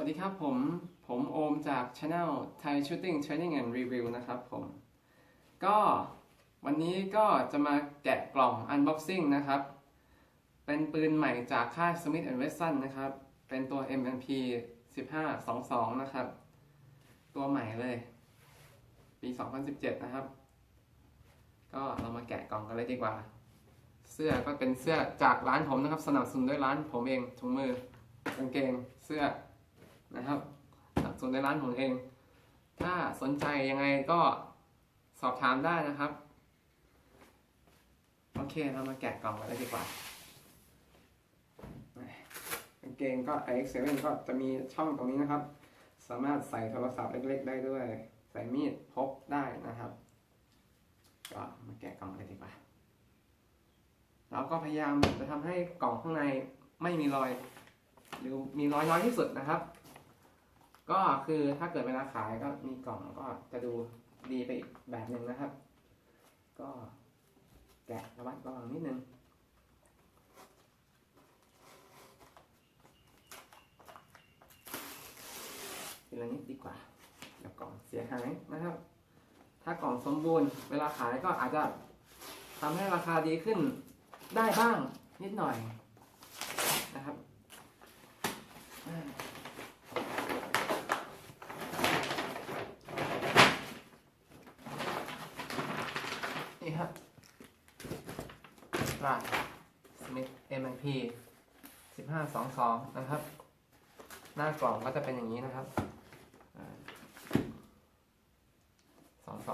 วัสดีครับผม ผมโอมจาก Channel Thai Shooting Training and Review นะครับผม ก็วันนี้ก็จะมาแกะกล่อง Unboxing นะครับ เป็นปืนใหม่จากค่าย Smith Wesson นะครับ เป็นตัว MNP 1522 นะครับ ตัวใหม่เลย ปี 2017 นะครับ ก็เรามาแกะกล่องกันเลยดีกว่า เสื้อก็เป็นเสื้อจากร้านผมนะครับ สนับสนุนด้วยร้านผมเองถุงมือกางเกงเสื้อ นะครับสนับสนุนในร้านผมเอง ถ้าสนใจยังไงก็สอบถามได้นะครับ โอเคเรามาแกะกล่องกันเลยดีกว่ากางเกงก็ iX7 ก็จะมีช่องตรงนี้นะครับ สามารถใส่โทรศัพท์เล็ก ๆ ได้ด้วย ใส่มีดพกได้นะครับ ก็มาแกะกล่องกันเลยดีกว่าเราก็พยายามจะทำให้กล่องข้างในไม่มีรอย หรือมีรอยน้อยที่สุดนะครับ ก็คือถ้าเกิดเวลาขายก็มีกล่องก็จะดูดีไปอีกแบบหนึ่งนะครับ ก็แกะระมัดระวังนิดนึงทีละนิดดีกว่าเดี๋ยวกล่องเสียหายนะครับ ถ้ากล่องสมบูรณ์ เวลาขายก็อาจจะทำให้ราคาดีขึ้นได้บ้างนิดหน่อยนะครับอ่า นี่ครับ ร้าน Smith M&P 1522 นะครับ หน้ากล่องก็จะเป็นอย่างนี้นะครับอ่า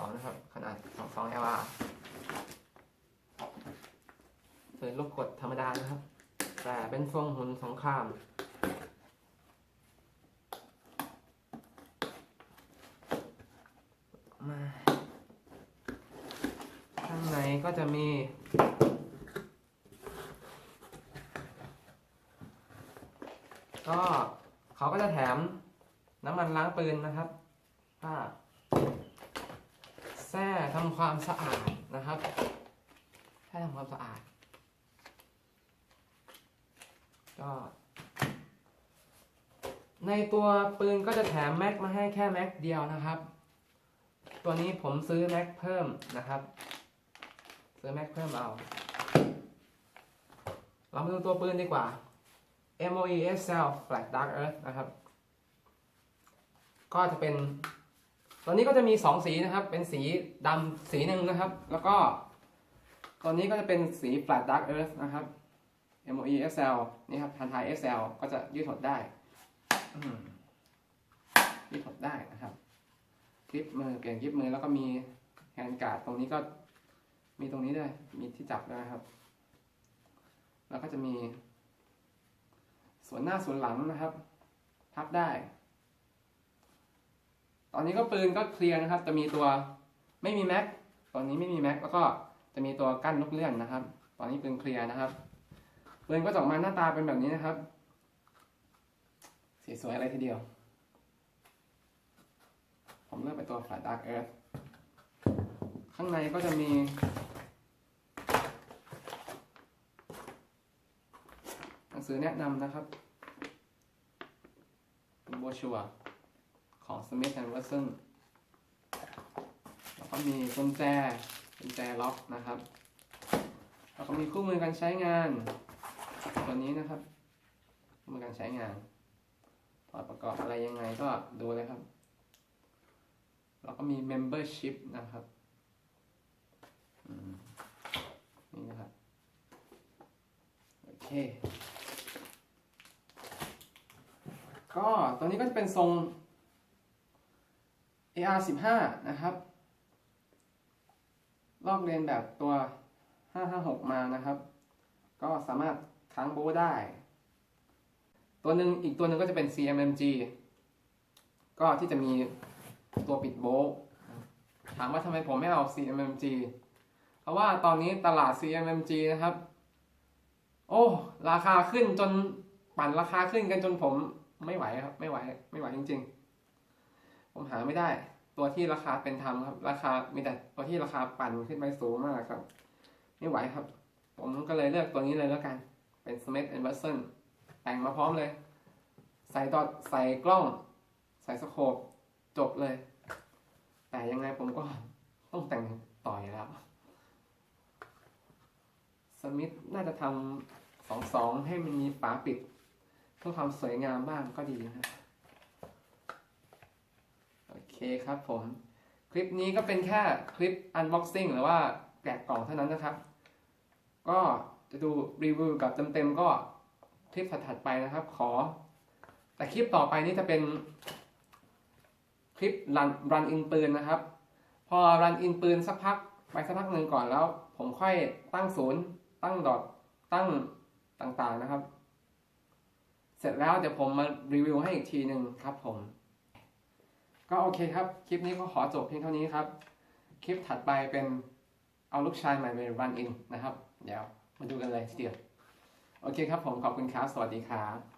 22นะครับ ขนาด22 LR เป็นลูกกดธรรมดานะครับ แต่เป็นทรงหุ่นสงครามมาข้างในก็จะมี ก็เขา ก็จะแถมน้ำมันล้างปืนนะครับผ้าแส้ทำความสะอาดนะครับแส้ทำความสะอาด ก็ ในตัวปืนก็จะแถมแม็กมาให้แค่แม็กเดียวนะครับ ตัวนี้ผมซื้อแม็กเพิ่มนะครับ ซื้อแม็กเพิ่มเอา เรามาดูตัวปืนดีกว่า MOE SL Flat Dark Earth นะครับ ก็จะเป็น ตัวนี้ก็จะมี 2 สีนะครับ เป็นสีดำสีหนึ่งนะครับ แล้วก็ตัวนี้ก็จะเป็นสี Flat Dark Earth นะครับ MOE SL นี่ครับทันทาย SL ก็จะยืดหดได้ยืดหดได้นะครับคลิปมือเปลี่ยนคลิปมือแล้วก็มีแฮนด์การ์ดตรงนี้ก็มีตรงนี้ด้วย มีที่จับด้วยนะครับ แล้วก็จะมี ส่วนหน้าส่วนหลังนะครับพับได้ ตอนนี้ก็ปืนก็เคลียร์นะครับ จะมีตัวไม่มีแม็กตอนนี้ไม่มีแม็กแล้วก็จะมีตัวกั้นลูกเลื่อนนะครับ ตอนนี้ปืนเคลียร์นะครับปืนก็จะออกมาหน้าตาเป็นแบบนี้นะครับสีสวยอะไรทีเดียว ผมเลือกเป็นตัว Flat Dark Earth ข้างในก็จะมี หนังสือแนะนำนะครับ บชัวของ Smith Wesson แล้วก็มีกุญแจกุญแจล็อกนะครับ แล้วก็มีคู่มือการใช้งาน ตัวนี้นะครับคู่มือการใช้งานถอดประกอบอะไรยังไงก็ดูเลยครับ แล้วก็มี membership นะครับนี่นะครับ โอเค ก็ตัวนี้ก็จะเป็นทรง AR15 นะครับลอกเลียนแบบตัว 556 มานะครับ ก็สามารถค้างโบได้ ตัวหนึ่งอีกตัวหนึ่งก็จะเป็น CMMG ก็ที่จะมีตัวปิดโบถามว่าทำไมผมไม่เอา CMMG เพราะว่าตอนนี้ตลาด CMMG นะครับ โอ้ ราคาขึ้นจนปั่นราคาขึ้นกันจนผม ไม่ไหวครับ ไม่ไหว ไม่ไหวจริง ๆ ผมหาไม่ได้ ตัวที่ราคาเป็นธรรมครับ ราคามีแต่ตัวที่ราคาปั่นขึ้นไปสูงมากครับ ไม่ไหวครับ ผมก็เลยเลือกตัวนี้เลยแล้วกัน เป็น Smith Wesson แต่งมาพร้อมเลย ใส่ดอทใส่กล้อง ใส่สโคปจบเลย แต่ยังไงผมก็ต้องแต่งต่อยแล้วสมิธน่าจะทำสองสองให้มันมีฝาปิด พื่อความสวยงามบ้างก็ดีนะโอเคครับผม คลิปนี้ก็เป็นแค่คลิป unboxing หรือว่าแกะกล่องเท่านั้นนะครับ ก็จะดูรีวิวกับเต็มๆก็คลิปถัดๆไปนะครับ ขอ แต่คลิปต่อไปนี้จะเป็นคลิปรันรันอินปืนนะครับ พอรันอินปืนสักพักไปสักพักหนึ่งก่อนแล้ว ผมค่อยตั้งศูนย์ ตั้งดอทตั้งต่างๆนะครับ เสร็จแล้วเดี๋ยวผมมารีวิวให้อีกทีหนึ่งครับผม ก็โอเคครับ คลิปนี้ก็ขอจบเพียงเท่านี้ครับ คลิปถัดไปเป็นเอาลูกชายใหม่ไปรันอินนะครับ เดี๋ยวมาดูกันเลยทีเดียว โอเคครับผมขอบคุณครับ สวัสดีครับ